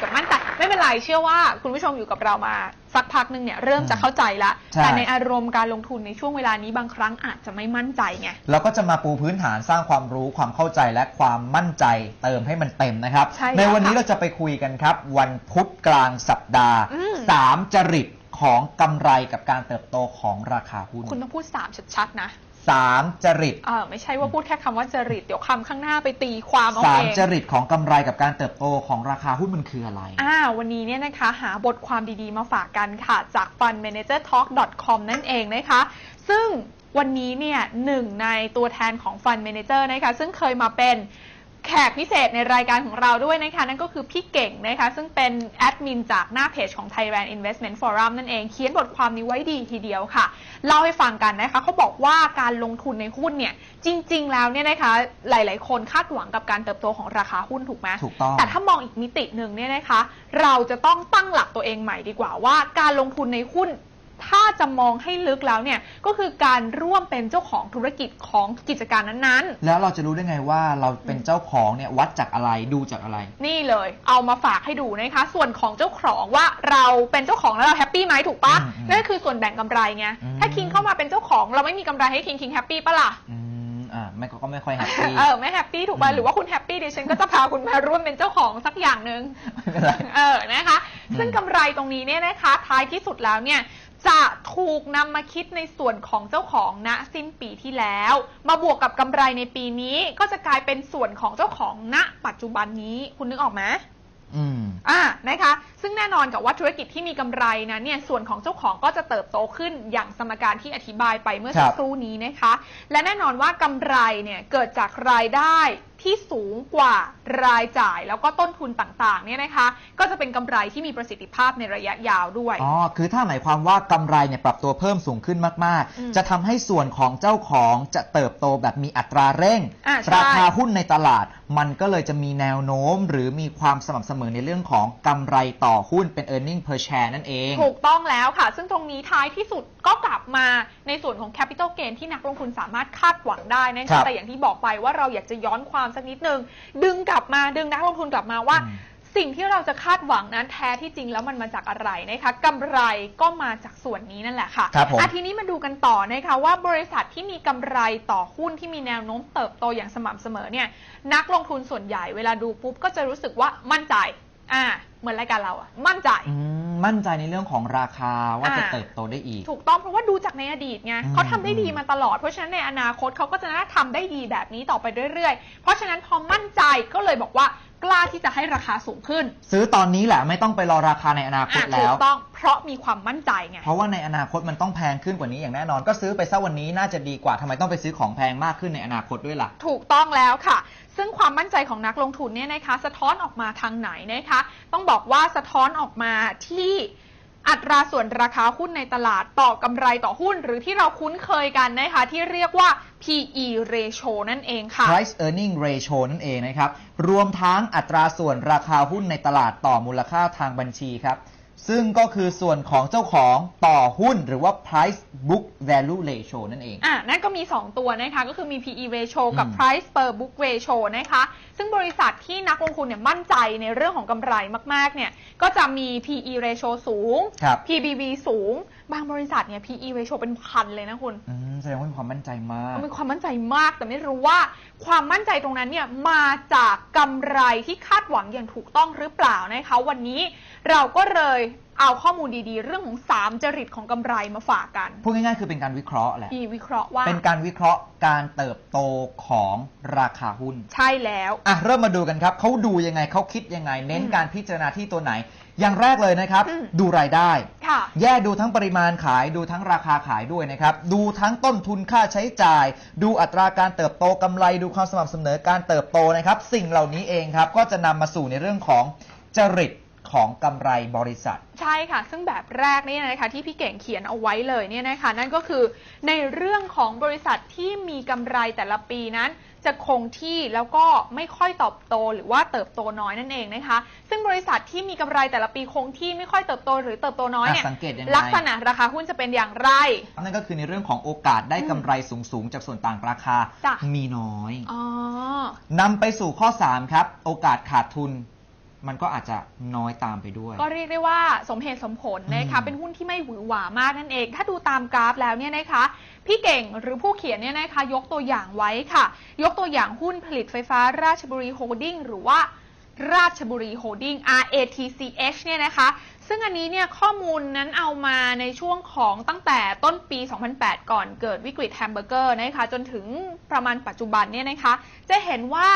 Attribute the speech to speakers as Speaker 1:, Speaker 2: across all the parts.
Speaker 1: กับมั่นใจไม่เป็นไรเชื่อว่า คุณผู้ชมอยู่กับเรามาสักพักหนึ่งเนี่ยเริ่มจะเข้าใจละ
Speaker 2: ใช่
Speaker 1: แต่ในอารมณ์การลงทุนในช่วงเวลานี้บางครั้งอาจจะไม่มั่นใจไง
Speaker 2: เราก็จะมาปูพื้นฐานสร้างความรู้ความเข้าใจและความมั่นใจเติมให้มันเต็มนะครับ
Speaker 1: ใช่แล้ว
Speaker 2: วันนี้
Speaker 1: ค่ะ
Speaker 2: เราจะไปคุยกันครับ วันพุธกลางสัปดาห์
Speaker 1: อืม
Speaker 2: สามจริตของกำไรกับการเติบโตของราคาหุ้น
Speaker 1: คุณต้องพูดสามชัดๆนะ
Speaker 2: สามจริต
Speaker 1: เออไม่ใช่ว่าพูดแค่คำว่าจริต เดี๋ยวคำข้างหน้าไปตีความเอา
Speaker 2: สา
Speaker 1: เอ
Speaker 2: ม
Speaker 1: ง
Speaker 2: จริตของกำไรกับการเติบโตของราคาหุ้นมันคืออะไร
Speaker 1: อ่าวันนี้เนี่ยนะคะหาบทความดีๆมาฝากกันค่ะ จาก fundmanagertalk.com นั่นเองนะคะ ซึ่งวันนี้เนี่ยหนึ่งในตัวแทนของ Fund Manager นะคะ ซึ่งเคยมาเป็น แขกพิเศษในรายการของเราด้วยนะคะ นั่นก็คือพี่เก่งนะคะ ซึ่งเป็นแอดมินจากหน้าเพจของ Thailand Investment Forum นั่นเองเขียนบทความนี้ไว้ดีทีเดียวค่ะ เล่าให้ฟังกันนะคะเขาบอกว่าการลงทุนในหุ้นเนี่ย จริง ๆ แล้วเนี่ยนะคะ หลาย ๆ คนคาดหวังกับการเติบโตของราคาหุ้นถูกไหม
Speaker 2: ถูกต้อง
Speaker 1: แต่ถ้ามองอีกมิติหนึ่งเนี่ยนะคะ เราจะต้องตั้งหลักตัวเองใหม่ดีกว่าว่า การลงทุนในหุ้น ถ้าจะมองให้ลึกแล้วเนี่ยก็คือการร่วมเป็นเจ้าของธุรกิจของกิจการนั้น
Speaker 2: แล้วเราจะรู้ได้ไงว่าเราเป็นเจ้าของเนี่ยวัดจากอะไรดูจากอะไร
Speaker 1: ๆนี่เลย เอามาฝากให้ดูนะคะ ส่วนของเจ้าของว่าเราเป็นเจ้าของแล้วเราแฮปปี้ไหมถูกปะ
Speaker 2: อืมอืม
Speaker 1: นั่นก็คือส่วนแบ่งกำไรไง
Speaker 2: อืม
Speaker 1: ถ้าคิงเข้ามาเป็นเจ้าของเราไม่มีกำไรให้คิงคิงแฮปปี้ปะล่ะ
Speaker 2: อืม อ่าไม่ก็ก็ไม่ค่อยแฮปปี้
Speaker 1: เออไม่แฮปปี้ถูกป่ะ
Speaker 2: อืม
Speaker 1: หรือว่าคุณแฮปปี้ดิฉันก็จะพาคุณมาร่วมเป็นเจ้าของสักอย่างหนึ่ง
Speaker 2: ไม่เป็นไร
Speaker 1: เออนะคะ
Speaker 2: อืม
Speaker 1: ซึ่งกำไรตรงนี้เนี่ยนะคะ ท้ายที่สุดแล้วเนี่ย จะถูกนำมาคิดในส่วนของเจ้าของณสิ้นปีที่แล้ว มาบวกกับกำไรในปีนี้ก็จะกลายเป็นส่วนของเจ้าของณปัจจุบันนี้คุณนึกออกไหม
Speaker 2: อืม
Speaker 1: อ่านะคะ ซึ่งแน่นอนกับว่าธุรกิจที่มีกำไรนะเนี่ยส่วนของเจ้าของก็จะเติบโตขึ้นอย่างสมการที่อธิบายไปเมื่อสัก
Speaker 2: ครับ
Speaker 1: ครู่นี้นะคะ และแน่นอนว่ากำไรเนี่ยเกิดจากรายได้ ที่สูงกว่ารายจ่าย แล้วก็ต้นทุนต่างๆเนี่ยนะคะก็จะเป็นกำไรที่มีประสิทธิภาพในระยะยาวด้วย
Speaker 2: อ๋อ คือถ้าหมายความว่ากำไรเนี่ยปรับตัวเพิ่มสูงขึ้นมาก
Speaker 1: อืม
Speaker 2: ๆ จะทำให้ส่วนของเจ้าของจะเติบโตแบบมีอัตราเร่ง
Speaker 1: อ่าใช่
Speaker 2: ราคาหุ้นในตลาด มันก็เลยจะมีแนวโน้ม หรือมีความสม่ำเสมอในเรื่องของกำไรต่อหุ้นเป็น e a r n i n g per share นั่นเอง
Speaker 1: ถูกต้องแล้วค่ะ ซึ่งตรงนี้ท้ายที่สุดก็กลับมาในส่วนของ Capital Gain ที่นักลงทุนสามารถคาดหวังได้นะ
Speaker 2: ครั
Speaker 1: คะ
Speaker 2: บ
Speaker 1: แต่อย่างที่บอกไปว่าเราอยากจะย้อนความสักนิดนึงดึงกลับมาดึงนักลงทุนกลับมาว่า
Speaker 2: อืม
Speaker 1: สิ่งที่เราจะคาดหวังนั้นแท้ที่จริงแล้วมันมาจากอะไรนะคะกำไรก็มาจากส่วนนี้นั่นแหละค่ะ
Speaker 2: ครับผม
Speaker 1: อะทีนี้มาดูกันต่อนะคะว่าบริษัทที่มีกำไรต่อหุ้นที่มีแนวโน้มเติบโตอย่างสม่ำเสมอเนี่ยนักลงทุนส่วนใหญ่เวลาดูปุ๊บก็จะรู้สึกว่ามั่นใจ อ่าเหมือนรายการเราอะมั่นใจ
Speaker 2: อืมมั่นใจในเรื่องของราคาว่าจะ
Speaker 1: อ่า
Speaker 2: เติบโตได้อีก
Speaker 1: ถูกต้องเพราะว่าดูจากในอดีตไง
Speaker 2: อืม
Speaker 1: เขาทำได้ดีมาตลอด เพราะฉะนั้นในอนาคตเขาก็จะน่าทำได้ดีแบบนี้ต่อไปเรื่อยๆ เพราะฉะนั้นพอมั่นใจก็เลยบอกว่ากล้าที่จะให้ราคาสูงขึ้น
Speaker 2: ซื้อตอนนี้แหละไม่ต้องไปรอราคาในอนาคต
Speaker 1: อะถู
Speaker 2: แล้
Speaker 1: ก
Speaker 2: ว
Speaker 1: ต้องเพราะมีความมั่นใจไง
Speaker 2: เพราะว่าในอนาคตมันต้องแพงขึ้นกว่านี้อย่างแน่นอน ก็ซื้อไปซะวันนี้น่าจะดีกว่าทำไมต้องไปซื้อของแพงมากขึ้นในอนาคตด้วยล่ะ
Speaker 1: ถูกต้องแล้วค่ะ ซึ่งความมั่นใจของนักลงทุนเนี่ยนะคะสะท้อนออกมาทางไหนนะคะ ต้องบอกว่าสะท้อนออกมาที่อัตราส่วนราคาหุ้นในตลาดต่อกำไรต่อหุ้น หรือที่เราคุ้นเคยกันนะคะที่เรียกว่า PE ratio นั่นเองค่ะ
Speaker 2: price earning ratio นั่นเองนะครับ รวมทั้งอัตราส่วนราคาหุ้นในตลาดต่อมูลค่าทางบัญชีครับ ซึ่งก็คือส่วนของเจ้าของต่อหุ้นหรือว่า price book value ratio นั่นเอง
Speaker 1: อะนั่นก็มี 2 ตัวนะคะ ก็คือมี PE ratio กับ
Speaker 2: อืม
Speaker 1: price per book ratio นะคะ ซึ่งบริษัทที่นักลงทุนเนี่ยมั่นใจในเรื่องของกำไรมาก ๆ เนี่ย ก็จะมี PE ratio สูง
Speaker 2: ครับ
Speaker 1: PBV สูง บางบริษัทเนี่ย PE ratio เป็นพันเลยนะคุณ
Speaker 2: อืมแสดงว่ามีความมั่นใจมาก
Speaker 1: มีความมั่นใจมากแต่ไม่รู้ว่าความมั่นใจตรงนั้นเนี่ยมาจากกำไรที่คาดหวังอย่างถูกต้องหรือเปล่านะคะ วันนี้เราก็เลยเอาข้อมูลดีๆ เรื่องของ 3 จริตของกำไรมาฝากกัน
Speaker 2: พูดง่ายๆคือเป็นการวิเคราะห์แหละ
Speaker 1: มีวิเคราะห์ว่า
Speaker 2: เป็นการวิเคราะห์การเติบโตของราคาหุ้น
Speaker 1: ใช่แล้ว
Speaker 2: อะเริ่มมาดูกันครับเขาดูยังไงเขาคิดยังไง เน้น
Speaker 1: อืม
Speaker 2: การพิจารณาที่ตัวไหน อย่างแรกเลยนะครับ
Speaker 1: อืม
Speaker 2: ดูรายได้
Speaker 1: ค่ะ
Speaker 2: แยกดูทั้งปริมาณขายดูทั้งราคาขายด้วยนะครับ ดูทั้งต้นทุนค่าใช้จ่าย ดูอัตราการเติบโตกำไรดูความสม่ำเสมอการเติบโตนะครับ สิ่งเหล่านี้เองครับ ก็จะนำมาสู่ในเรื่องของจริตของกำไรบริษัท
Speaker 1: ใช่ค่ะ ซึ่งแบบแรกเนี่ยนะคะที่พี่เก่งเขียนเอาไว้เลยเนี่ยนะคะ นั่นก็คือในเรื่องของบริษัทที่มีกำไรแต่ละปีนั้น จะคงที่แล้วก็ไม่ค่อยเตอบโตหรือว่าเติบโตน้อยนั่นเองนะคะ ซึ่งบริษัทที่มีกำไรแต่ละปีคงที่ไม่ค่อยเติบโตหรือเติบโตน้อยเนี่ย
Speaker 2: อะสังเกตยังไง
Speaker 1: ลักษณะราคาหุ้นจะเป็นอย่างไร
Speaker 2: นั่นก็คือในเรื่องของโอกาสได้กำไรสูงๆ จากส่วนต่างราคา
Speaker 1: จ้ะ
Speaker 2: มีน้อย
Speaker 1: อ๋อ
Speaker 2: นำไปสู่ข้อ 3 ครับ โอกาสขาดทุน มันก็อาจจะน้อยตามไปด้วย
Speaker 1: ก็เรียกได้ว่าสมเหตุสมผลนะคะ
Speaker 2: อืม
Speaker 1: เป็นหุ้นที่ไม่หวือหวามากนั่นเอง ถ้าดูตามกราฟแล้วเนี่ยนะคะ พี่เก่งหรือผู้เขียนเนี่ยนะคะ ยกตัวอย่างไว้ค่ะ ยกตัวอย่างหุ้นผลิตไฟฟ้าราชบุรีโฮลดิ้งหรือว่าราชบุรีโฮลดิ้ง RATCH เนี่ยนะคะ ซึ่งอันนี้เนี่ยข้อมูลนั้นเอามาในช่วงของตั้งแต่ต้นปี 2008 ก่อนเกิดวิกฤตแฮมเบอร์เกอร์นะคะจนถึงประมาณปัจจุบันเนี่ยนะคะ จะเห็นว่า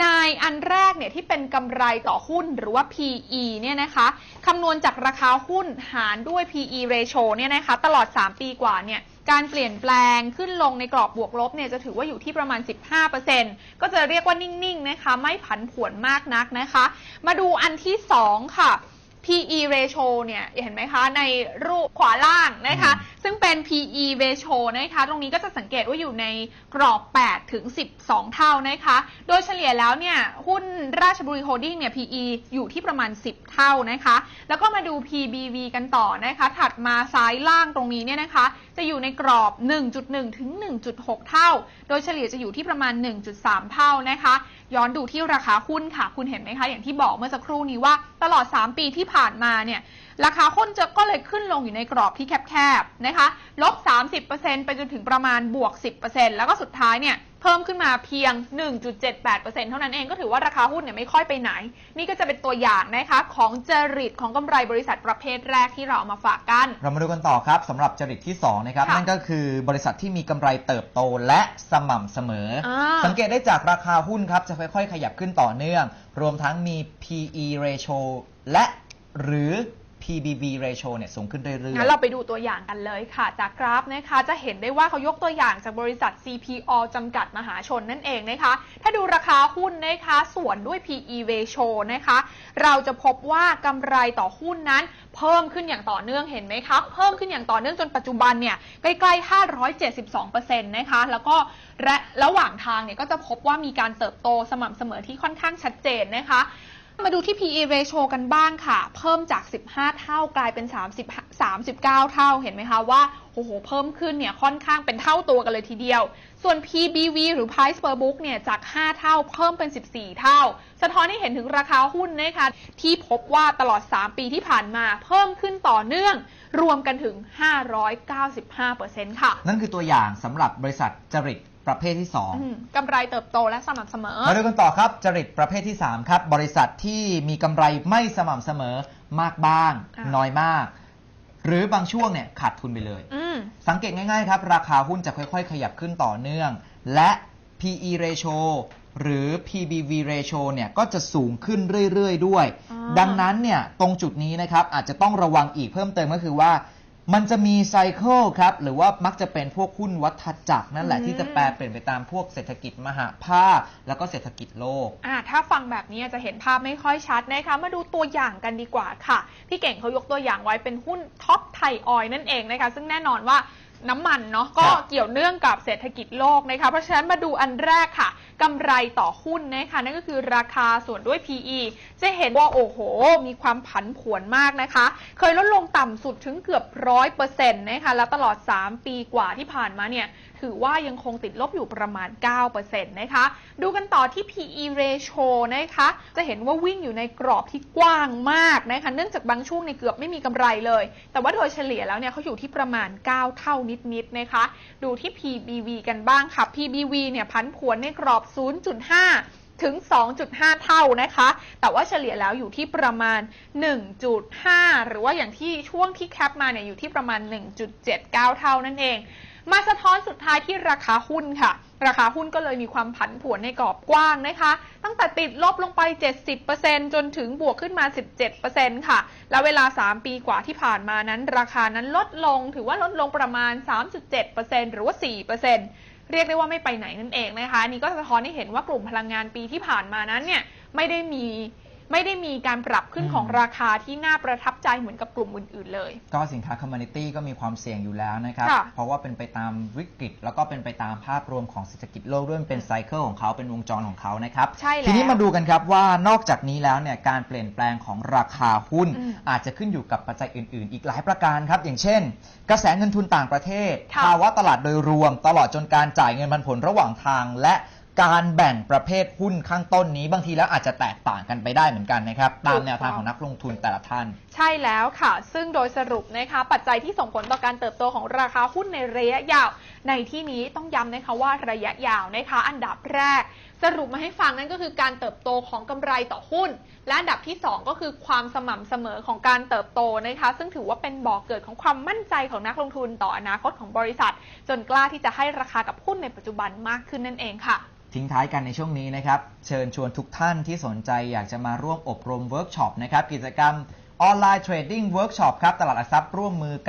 Speaker 1: ในอันแรกเนี่ยที่เป็นกำไรต่อหุ้นหรือว่า PE เนี่ยนะคะคำนวณจากราคาหุ้นหารด้วย PE ratio เนี่ยนะคะตลอด 3 ปีกว่าเนี่ยการเปลี่ยนแปลงขึ้นลงในกรอบบวกลบเนี่ยจะถือว่าอยู่ที่ประมาณ 15%ก็จะเรียกว่านิ่งๆนะคะไม่ผันผวนมากนักนะคะ มาดูอันที่ 2 ค่ะ PE ratio เนี่ยเห็นไหมคะ ในรูปขวาล่างนะคะ
Speaker 2: อืม
Speaker 1: ซึ่งเป็น PE ratio นะคะ ตรงนี้ก็จะสังเกตว่าอยู่ในกรอบ 8 ถึง 12 เท่านะคะ โดยเฉลี่ยแล้วเนี่ย หุ้นราชบุรีโฮลดิ้งเนี่ย PE อยู่ที่ประมาณ 10 เท่านะคะ แล้วก็มาดู PBV กันต่อนะคะ ถัดมาซ้ายล่างตรงนี้เนี่ยนะคะ จะอยู่ในกรอบ 1.1 ถึง 1.6 เท่า โดยเฉลี่ยจะอยู่ที่ประมาณ 1.3 เท่านะคะ ย้อนดูที่ราคาหุ้นค่ะ คุณเห็นไหมคะ อย่างที่บอกเมื่อสักครู่นี้ว่าตลอด 3 ปีที่ผ่านมาเนี่ยราคาหุ้นจะก็เลยขึ้นลงอยู่ในกรอบที่แคบๆนะคะลบ 30%ไปจนถึงประมาณบวก 10%แล้วก็สุดท้ายเนี่ยเพิ่มขึ้นมาเพียง 1.78%เท่านั้นเองก็ถือว่าราคาหุ้นเนี่ยไม่ค่อยไปไหน นี่ก็จะเป็นตัวอย่างนะคะของจริตของกำไรบริษัทประเภทแรกที่เราเอามาฝากกัน
Speaker 2: เรามาดูกันต่อครับสำหรับจริตที่2นะครับ
Speaker 1: ค่ะ
Speaker 2: นั่นก็คือบริษัทที่มีกำไรเติบโตและสม่ำเสมออาสังเกตได้จากราคาหุ้นครับจะค่อยๆ ขยับขึ้นต่อเนื่อง รวมทั้งมี PE ratio และ หรือ PBB ratio เนี่ยสูงขึ้นเรื่อย
Speaker 1: งั้นเราไปดูตัวอย่างกันเลยค่ะ จากกราฟนะคะ จะเห็นได้ว่าเขายกตัวอย่างจากบริษัท CPO จำกัดมหาชนนั่นเองนะคะ ถ้าดูราคาหุ้นนะคะ ส่วนด้วย PE ratio นะคะ เราจะพบว่ากำไรต่อหุ้นนั้น เพิ่มขึ้นอย่างต่อเนื่องเห็นไหมคะ เพิ่มขึ้นอย่างต่อเนื่องจนปัจจุบันเนี่ยใกล้ๆ 572%นะคะ แล้วก็และระหว่างทางเนี่ยก็จะพบว่ามีการเติบโตสม่ำเสมอที่ค่อนข้างชัดเจนนะคะ มาดูที่ PE ratio กันบ้างค่ะ เพิ่มจาก 15 เท่ากลายเป็น 30 39 เท่า เห็นไหมคะว่าโอ้โห เพิ่มขึ้นเนี่ยค่อนข้างเป็นเท่าตัวกันเลยทีเดียว ส่วน PBV หรือ Price per book เนี่ยจาก 5 เท่าเพิ่มเป็น 14 เท่า สะท้อนให้เห็นถึงราคาหุ้นนะคะที่พบว่าตลอด 3 ปีที่ผ่านมาเพิ่มขึ้นต่อเนื่อง รวมกันถึง 595%ค่ะ
Speaker 2: นั่นคือตัวอย่างสำหรับบริษัทจริต ประเภทที่2
Speaker 1: อืมกำไรเติบโตและสม่ำเสมอ
Speaker 2: มาดูกันต่อครับ จริตประเภทที่ 3 ครับ บริษัทที่มีกำไรไม่สม่ำเสมอมากบ้าง
Speaker 1: ค่ะ
Speaker 2: น้อยมาก หรือบางช่วงเนี่ยขาดทุนไปเลย
Speaker 1: อืม
Speaker 2: สังเกตง่ายๆครับ ราคาหุ้นจะค่อยๆ ขยับขึ้นต่อเนื่อง และ PE ratio หรือ PBV ratio เนี่ยก็จะสูงขึ้นเรื่อยๆ ด้วย
Speaker 1: อ่า
Speaker 2: ดังนั้นเนี่ยตรงจุดนี้นะครับอาจจะต้องระวังอีกเพิ่มเติมก็คือว่า มันจะมีไซเคิลครับ หรือว่ามักจะเป็นพวกหุ้นวัฏจักรนั่นแหละ
Speaker 1: อืม
Speaker 2: ที่จะแปลเปลี่ยนไปตามพวกเศรษฐกิจมหาภาคแล้วก็เศรษฐกิจโลก
Speaker 1: อ่าถ้าฟังแบบนี้จะเห็นภาพไม่ค่อยชัดนะคะ มาดูตัวอย่างกันดีกว่าค่ะ พี่เก่งเขายกตัวอย่างไว้เป็นหุ้นท็อปไทยออยล์นั่นเองนะคะ ซึ่งแน่นอนว่า น้ำมันเนาะก็
Speaker 2: ครับ
Speaker 1: เกี่ยวเนื่องกับเศรษฐกิจโลกนะคะเพราะฉะนั้นมาดูอันแรกค่ะกำไรต่อหุ้นนะคะนั่นก็คือราคาส่วนด้วย PE จะเห็นว่าโอ้โห มีความผันผวนมากนะคะ เคยลดลงต่ำสุดถึงเกือบร้อยเปอร์เซ็นต์นะคะแล้วตลอด 3 ปีกว่าที่ผ่านมาเนี่ยถือว่ายังคงติดลบอยู่ประมาณ 9%นะคะ ดูกันต่อที่ PE ratio นะคะ จะเห็นว่าวิ่งอยู่ในกรอบที่กว้างมากนะคะ เนื่องจากบางช่วงในยเกือบไม่มีกำไรเลย แต่ว่าโดยเฉลี่ยแล้วเนี่ยเขาอยู่ที่ประมาณ 9 เท่านิดๆนะคะ ดูที่ PBV กันบ้างค่ะ PBV เนี่ยพันผวนในกรอบ 0.5 ถึง 2.5 เท่านะคะ แต่ว่าเฉลี่ยแล้วอยู่ที่ประมาณ 1.5 หรือว่าอย่างที่ช่วงที่แคปมาเนี่ยอยู่ที่ประมาณ 1.79 เท่านั่นเอง มาสะท้อนสุดท้ายที่ราคาหุ้นค่ะ ราคาหุ้นก็เลยมีความผันผวนในกรอบกว้างนะคะ ตั้งแต่ติดลบลงไป 70%จนถึงบวกขึ้นมา 17%ค่ะ แล้วเวลา 3 ปีกว่าที่ผ่านมานั้น ราคานั้นลดลงถือว่าลดลงประมาณ 3.7%หรือว่า 4%เรียกได้ว่าไม่ไปไหนนั่นเองนะคะนี่ก็สะท้อนให้เห็นว่ากลุ่มพลังงานปีที่ผ่านมานั้นเนี่ยไม่ได้มี ไม่ได้มีการปรับขึ้นของราคาที่น่าประทับใจเหมือนกับกลุ่มอื่นๆเลย
Speaker 2: ก็สินค้าคอมมูนิตี้ก็มีความเสี่ยงอยู่แล้วนะครับ
Speaker 1: ค่ะ
Speaker 2: เพราะว่าเป็นไปตามวิกฤต แล้วก็เป็นไปตามภาพรวมของเศรษฐกิจโลกด้วยมันเป็นไซเคิลของเขาเป็นวงจรของเขานะครับ
Speaker 1: ใช่แล้ว
Speaker 2: ทีนี้มาดูกันครับว่านอกจากนี้แล้วเนี่ยการเปลี่ยนแปลงของราคาหุ้น
Speaker 1: อืม
Speaker 2: อาจจะขึ้นอยู่กับปัจจัยอื่น ๆ อีกหลายประการครับ อย่างเช่น กระแสเงินทุนต่างประเทศ
Speaker 1: ค่ะ
Speaker 2: ภาวะตลาดโดยรวม ตลอดจนการจ่ายเงินปันผลระหว่างทาง และ การแบ่งประเภทหุ้นข้างต้นนี้ บางทีแล้วอาจจะแตกต่างกันไปได้เหมือนกันนะครับ ตามแนวทางของนักลงทุนแต่ละท่าน
Speaker 1: ใช่แล้วค่ะ ซึ่งโดยสรุปนะคะปัจจัยที่ส่งผลต่อการเติบโตของราคาหุ้นในระยะยาว ในที่นี้ต้องย้ำนะคะว่าระยะยาวนะคะอันดับแรก สรุปมาให้ฟังนั่นก็คือการเติบโตของกำไรต่อหุ้น และอันดับที่ 2 ก็คือความสม่ำเสมอของการเติบโตนะคะ ซึ่งถือว่าเป็นบ่อกเกิดของความมั่นใจของนักลงทุนต่ออนาคตของบริษัท จนกล้าที่จะให้ราคากับหุ้นในปัจจุบันมากขึ้นนั่นเองค่ะ
Speaker 2: ทิ้งท้ายกันในช่วงนี้นะครับ เชิญชวนทุกท่านที่สนใจอยากจะมาร่วมอบรมเวิร์กช็อปนะครับกิจกรรมออนไลน์เทรดดิ้งเวิร์กช็อปครับตลาดหลักทรัพย์ร่วมมือกับ